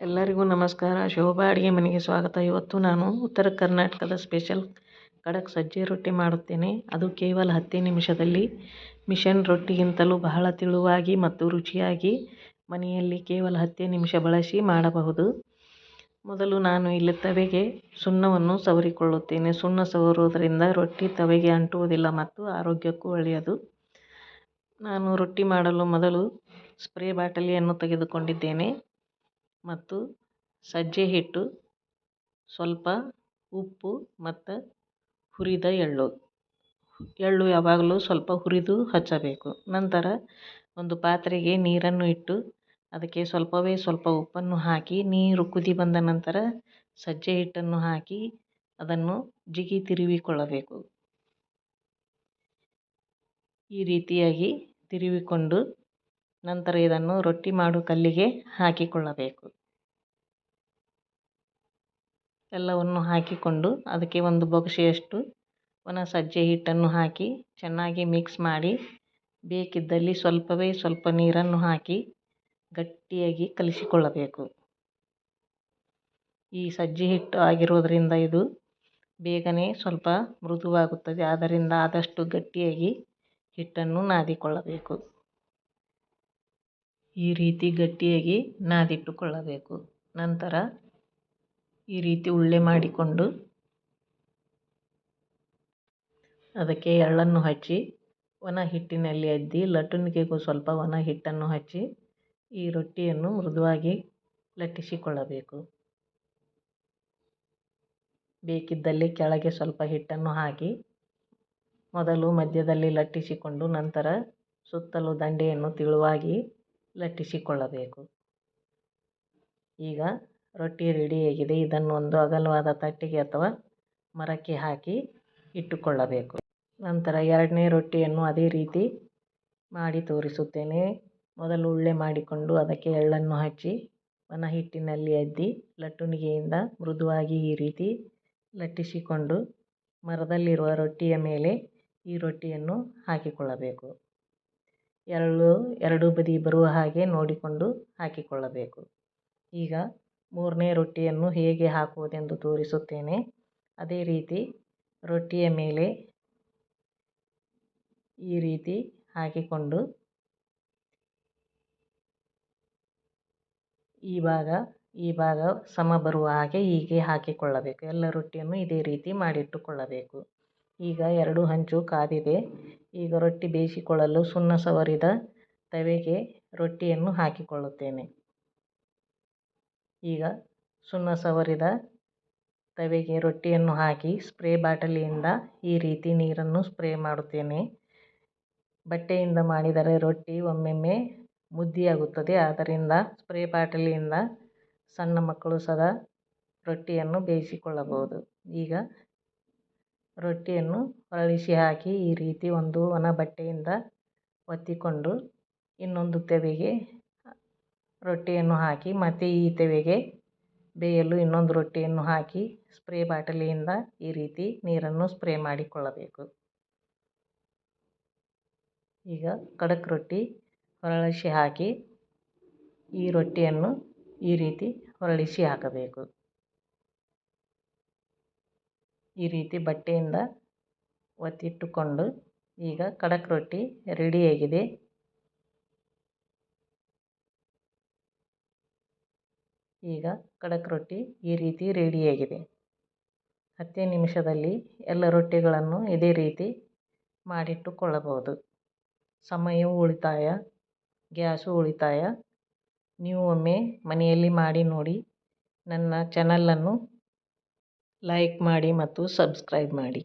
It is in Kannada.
ಎಲ್ಲರಿಗೂ ನಮಸ್ಕಾರ. ಶೋಭಾ ಅಡುಗೆ ಮನೆಗೆ ಸ್ವಾಗತ. ಇವತ್ತು ನಾನು ಉತ್ತರ ಕರ್ನಾಟಕದ ಸ್ಪೆಷಲ್ ಖಡಕ್ ಸಜ್ಜೆ ರೊಟ್ಟಿ ಮಾಡುತ್ತೇನೆ. ಅದು ಕೇವಲ ಹತ್ತೇ ನಿಮಿಷದಲ್ಲಿ. ಮಿಷನ್ ರೊಟ್ಟಿಗಿಂತಲೂ ಬಹಳ ತಿಳುವಾಗಿ ಮತ್ತು ರುಚಿಯಾಗಿ ಮನೆಯಲ್ಲಿ ಕೇವಲ ಹತ್ತೇ ನಿಮಿಷ ಬಳಸಿ ಮಾಡಬಹುದು. ಮೊದಲು ನಾನು ಇಲ್ಲಿ ತವೆಗೆ ಸುಣ್ಣವನ್ನು ಸವರಿಕೊಳ್ಳುತ್ತೇನೆ. ಸುಣ್ಣ ಸವರುವುದರಿಂದ ರೊಟ್ಟಿ ತವೆಗೆ ಅಂಟುವುದಿಲ್ಲ ಮತ್ತು ಆರೋಗ್ಯಕ್ಕೂ ಒಳ್ಳೆಯದು. ನಾನು ರೊಟ್ಟಿ ಮಾಡಲು ಮೊದಲು ಸ್ಪ್ರೇ ಬಾಟಲಿಯನ್ನು ತೆಗೆದುಕೊಂಡಿದ್ದೇನೆ. ಮತ್ತು ಸಜ್ಜೆ ಹಿಟ್ಟು, ಸ್ವಲ್ಪ ಉಪ್ಪು ಮತ್ತು ಹುರಿದ ಎಳ್ಳು. ಎಳ್ಳು ಯಾವಾಗಲೂ ಸ್ವಲ್ಪ ಹುರಿದು ಹಚ್ಚಬೇಕು. ನಂತರ ಒಂದು ಪಾತ್ರೆಗೆ ನೀರನ್ನು ಇಟ್ಟು ಅದಕ್ಕೆ ಸ್ವಲ್ಪವೇ ಸ್ವಲ್ಪ ಉಪ್ಪನ್ನು ಹಾಕಿ, ನೀರು ಕುದಿ ಬಂದ ನಂತರ ಸಜ್ಜೆ ಹಿಟ್ಟನ್ನು ಹಾಕಿ ಅದನ್ನು ಜಿಗಿ ತಿರುವಿಕೊಳ್ಳಬೇಕು. ಈ ರೀತಿಯಾಗಿ ತಿರುವಿಕೊಂಡು ನಂತರ ಇದನ್ನು ರೊಟ್ಟಿ ಮಾಡು ಕಲ್ಲಿಗೆ ಹಾಕಿಕೊಳ್ಳಬೇಕು. ಎಲ್ಲವನ್ನು ಹಾಕಿಕೊಂಡು ಅದಕ್ಕೆ ಒಂದು ಬೊಗಸೆಯಷ್ಟು ಒಣ ಸಜ್ಜೆ ಹಿಟ್ಟನ್ನು ಹಾಕಿ ಚೆನ್ನಾಗಿ ಮಿಕ್ಸ್ ಮಾಡಿ ಬೇಕಿದ್ದಲ್ಲಿ ಸ್ವಲ್ಪವೇ ಸ್ವಲ್ಪ ನೀರನ್ನು ಹಾಕಿ ಗಟ್ಟಿಯಾಗಿ ಕಲಿಸಿಕೊಳ್ಳಬೇಕು. ಈ ಸಜ್ಜೆ ಹಿಟ್ಟು ಆಗಿರೋದರಿಂದ ಇದು ಬೇಗನೆ ಸ್ವಲ್ಪ ಮೃದುವಾಗುತ್ತದೆ. ಆದ್ದರಿಂದ ಆದಷ್ಟು ಗಟ್ಟಿಯಾಗಿ ಹಿಟ್ಟನ್ನು ನಾದಿಕೊಳ್ಳಬೇಕು. ಈ ರೀತಿ ಗಟ್ಟಿಯಾಗಿ ನಾದಿಟ್ಟುಕೊಳ್ಳಬೇಕು. ನಂತರ ಈ ರೀತಿ ಉಳ್ಳೆ ಮಾಡಿಕೊಂಡು ಅದಕ್ಕೆ ಎಳ್ಳನ್ನು ಹಚ್ಚಿ, ಒಣ ಹಿಟ್ಟಿನಲ್ಲಿ ಅದ್ದಿ ಲಟ್ಟಣಿಗೆಗೂ ಸ್ವಲ್ಪ ಒಣ ಹಿಟ್ಟನ್ನು ಹಚ್ಚಿ ಈ ರೊಟ್ಟಿಯನ್ನು ಮೃದುವಾಗಿ ಲಟ್ಟಿಸಿಕೊಳ್ಳಬೇಕು. ಬೇಕಿದ್ದಲ್ಲಿ ಕೆಳಗೆ ಸ್ವಲ್ಪ ಹಿಟ್ಟನ್ನು ಹಾಕಿ, ಮೊದಲು ಮಧ್ಯದಲ್ಲಿ ಲಟ್ಟಿಸಿಕೊಂಡು ನಂತರ ಸುತ್ತಲೂ ದಂಡೆಯನ್ನು ತೆಳುವಾಗಿ ಲಟ್ಟಿಸಿಕೊಳ್ಳಬೇಕು. ಈಗ ರೊಟ್ಟಿ ರೆಡಿಯಾಗಿದೆ ಇದನ್ನು ಒಂದು ಅಗಲವಾದ ತಟ್ಟೆಗೆ ಅಥವಾ ಮರಕ್ಕೆ ಹಾಕಿ ಇಟ್ಟುಕೊಳ್ಳಬೇಕು. ನಂತರ ಎರಡನೇ ರೊಟ್ಟಿಯನ್ನು ಅದೇ ರೀತಿ ಮಾಡಿ ತೋರಿಸುತ್ತೇನೆ. ಮೊದಲು ಉಳ್ಳೆ ಮಾಡಿಕೊಂಡು ಅದಕ್ಕೆ ಎಳ್ಳನ್ನು ಹಚ್ಚಿ, ಒಣ ಹಿಟ್ಟಿನಲ್ಲಿ ಅದ್ದಿ ಲಟ್ಟುಣಿಗೆಯಿಂದ ಮೃದುವಾಗಿ ಈ ರೀತಿ ಲಟ್ಟಿಸಿಕೊಂಡು ಮರದಲ್ಲಿರುವ ರೊಟ್ಟಿಯ ಮೇಲೆ ಈ ರೊಟ್ಟಿಯನ್ನು ಹಾಕಿಕೊಳ್ಳಬೇಕು. ಎರಡು, ಎರಡೂ ಬದಿ ಬರುವ ಹಾಗೆ ನೋಡಿಕೊಂಡು ಹಾಕಿಕೊಳ್ಳಬೇಕು. ಈಗ ಮೂರನೇ ರೊಟ್ಟಿಯನ್ನು ಹೇಗೆ ಹಾಕುವುದೆಂದು ತೋರಿಸುತ್ತೇನೆ. ಅದೇ ರೀತಿ ರೊಟ್ಟಿಯ ಮೇಲೆ ಈ ರೀತಿ ಹಾಕಿಕೊಂಡು ಈ ಭಾಗ ಈ ಭಾಗ ಸಮ ಬರುವ ಹಾಗೆ ಹೀಗೆ ಹಾಕಿಕೊಳ್ಳಬೇಕು. ಎಲ್ಲ ರೊಟ್ಟಿಯನ್ನು ಇದೇ ರೀತಿ ಮಾಡಿಟ್ಟುಕೊಳ್ಳಬೇಕು. ಈಗ ಎರಡು ಹಂಚು ಕಾದಿದೆ. ಈಗ ರೊಟ್ಟಿ ಬೇಯಿಸಿಕೊಳ್ಳಲು ಸುಣ್ಣ ಸವರಿದ ತವೆಗೆ ರೊಟ್ಟಿಯನ್ನು ಹಾಕಿಕೊಳ್ಳುತ್ತೇನೆ. ಈಗ ಸುಣ್ಣ ಸವರಿದ ತವೆಗೆ ರೊಟ್ಟಿಯನ್ನು ಹಾಕಿ ಸ್ಪ್ರೇ ಬಾಟಲಿಯಿಂದ ಈ ರೀತಿ ನೀರನ್ನು ಸ್ಪ್ರೇ ಮಾಡುತ್ತೇನೆ. ಬಟ್ಟೆಯಿಂದ ಮಾಡಿದರೆ ರೊಟ್ಟಿ ಒಮ್ಮೊಮ್ಮೆ ಮುದ್ದಿಯಾಗುತ್ತದೆ. ಆದ್ದರಿಂದ ಸ್ಪ್ರೇ ಬಾಟಲಿಯಿಂದ ಸಣ್ಣ ಮಕ್ಕಳು ಸದಾ ರೊಟ್ಟಿಯನ್ನು ಬೇಯಿಸಿಕೊಳ್ಳಬಹುದು. ಈಗ ರೊಟ್ಟಿಯನ್ನು ಹೊರಳಿಸಿ ಹಾಕಿ ಈ ರೀತಿ ಒಂದು ಒಣ ಬಟ್ಟೆಯಿಂದ ಒತ್ತಿಕೊಂಡು ಇನ್ನೊಂದು ತೆವೆಗೆ ರೊಟ್ಟಿಯನ್ನು ಹಾಕಿ, ಮತ್ತು ಈ ತೆವೆಗೆ ಬೇಯಲು ಇನ್ನೊಂದು ರೊಟ್ಟಿಯನ್ನು ಹಾಕಿ, ಸ್ಪ್ರೇ ಬಾಟಲಿಯಿಂದ ಈ ರೀತಿ ನೀರನ್ನು ಸ್ಪ್ರೇ ಮಾಡಿಕೊಳ್ಳಬೇಕು. ಈಗ ಖಡಕ್ ರೊಟ್ಟಿ ಹೊರಳಿಸಿ ಹಾಕಿ, ಈ ರೊಟ್ಟಿಯನ್ನು ಈ ರೀತಿ ಹೊರಳಿಸಿ ಹಾಕಬೇಕು. ಈ ರೀತಿ ಬಟ್ಟೆಯಿಂದ ಒತ್ತಿಟ್ಟುಕೊಂಡು ಈಗ ಖಡಕ್ ರೊಟ್ಟಿ ರೆಡಿಯಾಗಿದೆ ಈಗ ಖಡಕ್ ರೊಟ್ಟಿ ಈ ರೀತಿ ರೆಡಿಯಾಗಿದೆ ಹತ್ತೇ ನಿಮಿಷದಲ್ಲಿ ಎಲ್ಲ ರೊಟ್ಟಿಗಳನ್ನು ಇದೇ ರೀತಿ ಮಾಡಿಟ್ಟುಕೊಳ್ಳಬಹುದು. ಸಮಯವು ಉಳಿತಾಯ, ಗ್ಯಾಸು ಉಳಿತಾಯ. ನೀವು ಒಮ್ಮೆ ಮನೆಯಲ್ಲಿ ಮಾಡಿ ನೋಡಿ, ನನ್ನ ಚಾನಲನ್ನು ಲೈಕ್ ಮಾಡಿ ಮತ್ತು ಸಬ್ಸ್ಕ್ರೈಬ್ ಮಾಡಿ.